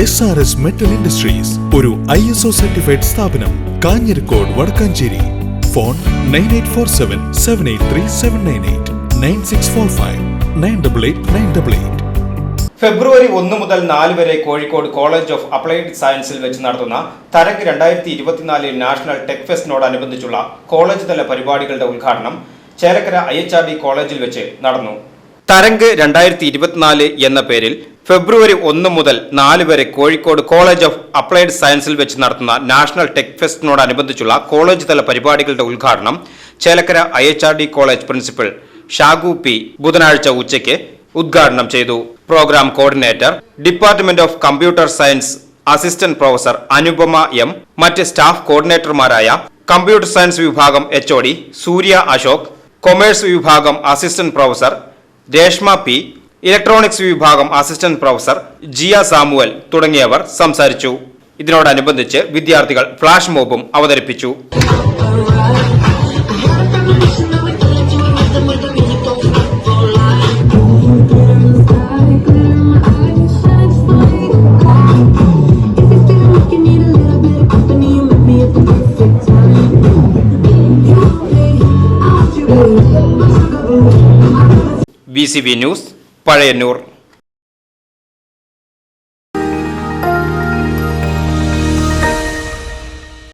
S R S metal industries ഒരു I S O certified സ്ഥാപനം Kanjirakode Vadakkanchery. Phone nine eight four seven seven eight three seven nine eight nine six four five nine double eight nine double eight February ഒന്ന് മുതൽ നാല് വരെ Kozhikode college of applied സയൻസിൽ വെച്ച് നടത്തുന്ന തരംഗ് രണ്ടായിരത്തി ഇരുപത്തിനാല് നാഷണൽ ടെക് ഫെസ്റ്റിനോടനുബന്ധിച്ചുള്ള കോളേജ് തല പരിപാടികളുടെ ഉദ്ഘാടനം Chelakkara I H R D കോളേജിൽ വെച്ച് നടന്നു. തരംഗ് രണ്ടായിരത്തി ഇരുപത്തിനാല് എന്ന പേരിൽ ഫെബ്രുവരി ഒന്ന് മുതൽ നാല് വരെ കോഴിക്കോട് കോളേജ് ഓഫ് അപ്ലൈഡ് സയൻസിൽ വെച്ച് നടത്തുന്ന നാഷണൽ ടെക് ഫെസ്റ്റിനോടനുബന്ധിച്ചുള്ള കോളേജ് തല പരിപാടികളുടെ ഉദ്ഘാടനം Chelakkara I H R D college principal Shagu P ബുധനാഴ്ച ഉച്ചയ്ക്ക് ഉദ്ഘാടനം ചെയ്തു. Program coordinator department of computer science assistant professor Anupama M മറ്റ് സ്റ്റാഫ് കോർഡിനേറ്റർമാരായ കമ്പ്യൂട്ടർ സയൻസ് വിഭാഗം എച്ച് സൂര്യ അശോക് കൊമേഴ്സ് വിഭാഗം assistant professor Reshma P electronics വിഭാഗം അസിസ്റ്റന്റ് പ്രൊഫസർ ജിയ സാമുവൽ തുടങ്ങിയവർ സംസാരിച്ചു. ഇതിനോടനുബന്ധിച്ച് വിദ്യാർത്ഥികൾ ഫ്ലാഷ് മോബും അവതരിപ്പിച്ചു. B C B news Pazhayannur